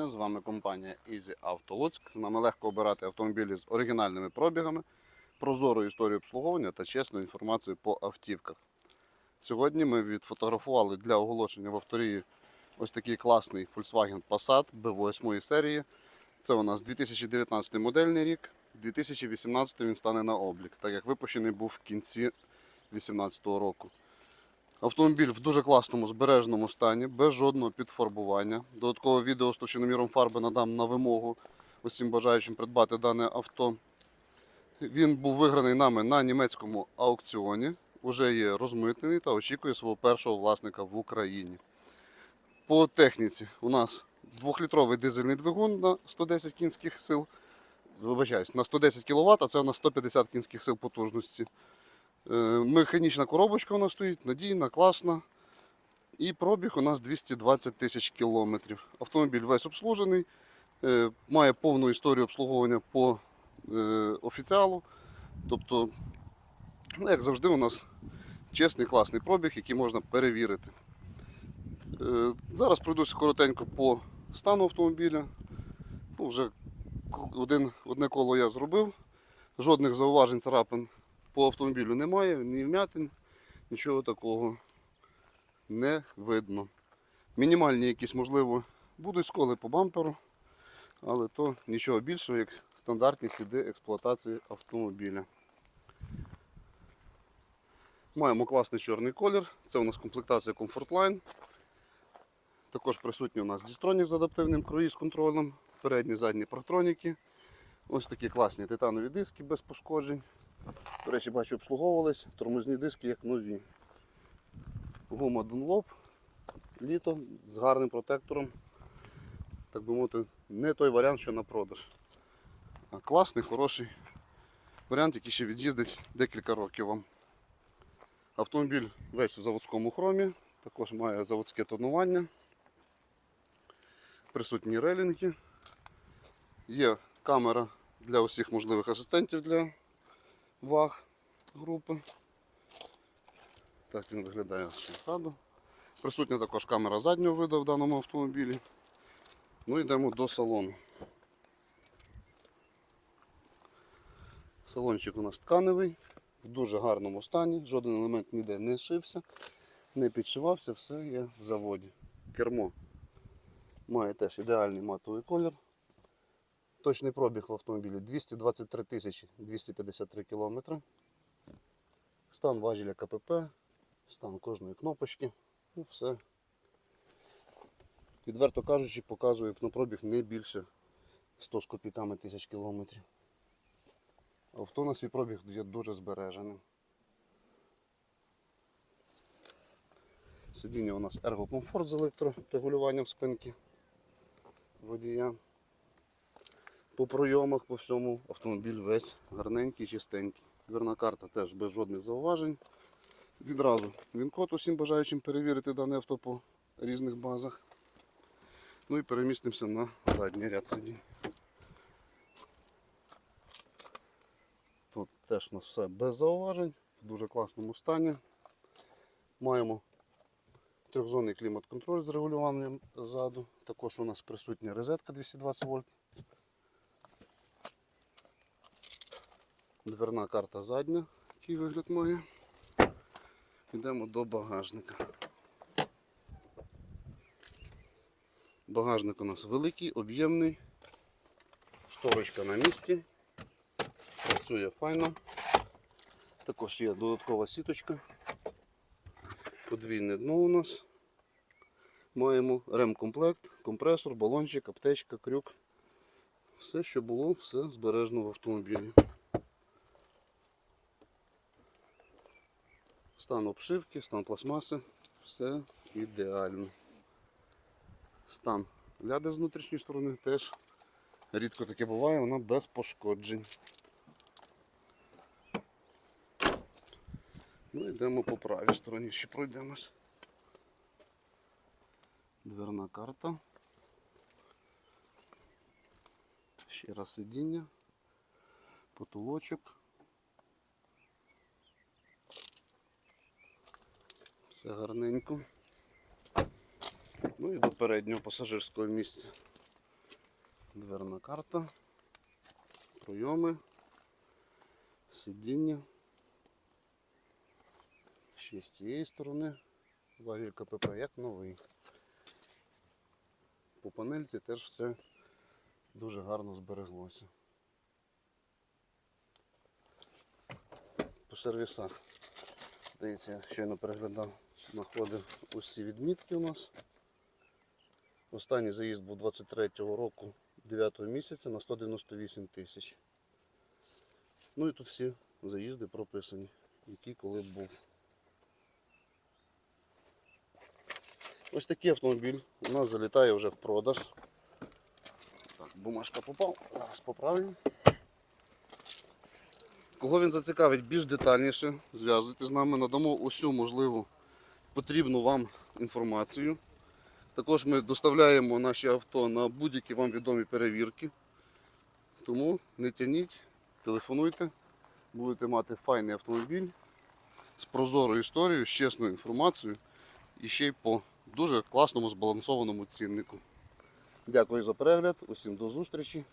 вітання. З вами компанія Easy Auto Луцьк. З нами легко обирати автомобілі з оригінальними пробігами, прозорою історією обслуговування та чесною інформацією по автівках. Сьогодні ми відфотографували для оголошення в авторії ось такий класний Volkswagen Passat B8 серії. Це у нас 2019 модельний рік, 2018 він стане на облік, так як випущений був в кінці 2018 року. Автомобіль в дуже класному збереженому стані, без жодного підфарбування. Додаткове відео з товщиноміром фарби надам на вимогу усім бажаючим придбати дане авто. Він був виграний нами на німецькому аукціоні, вже є розмитнений та очікує свого першого власника в Україні. По техніці у нас 2-літровий дизельний двигун на 110 кінських сил. Вибачаюсь, на 110 кВт, а це у нас 150 кінських сил потужності. Е, Механічна коробочка у нас стоїть, надійна, класна. І пробіг у нас 220 тисяч кілометрів. Автомобіль весь обслужений, е, має повну історію обслуговування по е, офіціалу. Тобто, ну, як завжди, у нас чесний, класний пробіг, який можна перевірити. Зараз пройдуся коротенько по стану автомобіля. Ну, вже один, одне коло я зробив. Жодних зауважень царапин по автомобілю немає, ні вмятин, нічого такого не видно. Мінімальні якісь, можливо, будуть сколи по бамперу, але то нічого більшого, як стандартні сліди експлуатації автомобіля. Маємо класний чорний колір. Це у нас комплектація Comfortline. Також присутній у нас дістронік з адаптивним круїз контролем, передні задні партроніки. Ось такі класні титанові диски без пошкоджень. До речі, бачу, обслуговувались тормозні диски як нові. Гума Dunlop, літо з гарним протектором. Так би мовити, не той варіант, що на продаж. А класний, хороший варіант, який ще від'їздить декілька років вам. Автомобіль весь в заводському хромі, також має заводське тонування. Присутні релінги. Є камера для усіх можливих асистентів для ваг групи. Так він виглядає з фасаду. Присутня також камера заднього виду в даному автомобілі. Ну йдемо до салону. Салончик у нас тканевий, в дуже гарному стані, жоден елемент ніде не шився, не підшивався, все є в заводі. Кермо має теж ідеальний матовий колір. Точний пробіг в автомобілі 223 тисячі 253 кілометри. Стан важеля КПП, стан кожної кнопочки. Ну все. Відверто кажучи, показує пробіг не більше 100 з копійками тисяч кілометрів. Авто на свій пробіг є дуже збереженим. Сидіння у нас ергокомфорт з електрорегулюванням спинки водія. По пройомах, по всьому автомобіль весь гарненький, чистенький. Дверна карта теж без жодних зауважень. Відразу він код усім бажаючим перевірити дане авто по різних базах. Ну і перемістимося на задній ряд сидінь. Тут теж у нас все без зауважень, в дуже класному стані. Маємо трьохзонний клімат-контроль з регулюванням ззаду. Також у нас присутня розетка 220 вольт. Дверна карта задня, який вигляд має. Йдемо до багажника. Багажник у нас великий, об'ємний, шторочка на місці, працює файно. Також є додаткова сіточка. Подвійне дно у нас. Маємо ремкомплект, компресор, балончик, аптечка, крюк. Все, що було, все збережено в автомобілі. Стан обшивки, стан пластмаси, все ідеально. Стан ляди з внутрішньої сторони теж рідко таке буває, вона без пошкоджень. Ну йдемо по правій стороні, ще пройдемось. Дверна карта. Ще раз сидіння, потолочок. Все гарненько. Ну і до переднього пасажирського місця. Дверна карта, пройоми, сидіння. Ще з цієї сторони. Вагіль КПП як новий. По панельці теж все дуже гарно збереглося. По сервісах. Здається, щойно переглядав, знаходив усі відмітки у нас. Останній заїзд був 23-го року 9 місяця на 198 тисяч. Ну і тут всі заїзди прописані, які коли був. Ось такий автомобіль у нас залітає вже в продаж. Так, бумажка попав, зараз поправлю. Кого він зацікавить більш детальніше, зв'язуйтесь з нами, надамо усю можливу потрібну вам інформацію. Також ми доставляємо наші авто на будь-які вам відомі перевірки. Тому не тяніть, телефонуйте, будете мати файний автомобіль з прозорою історією, з чесною інформацією і ще й по дуже класному збалансованому ціннику. Дякую за перегляд, усім до зустрічі.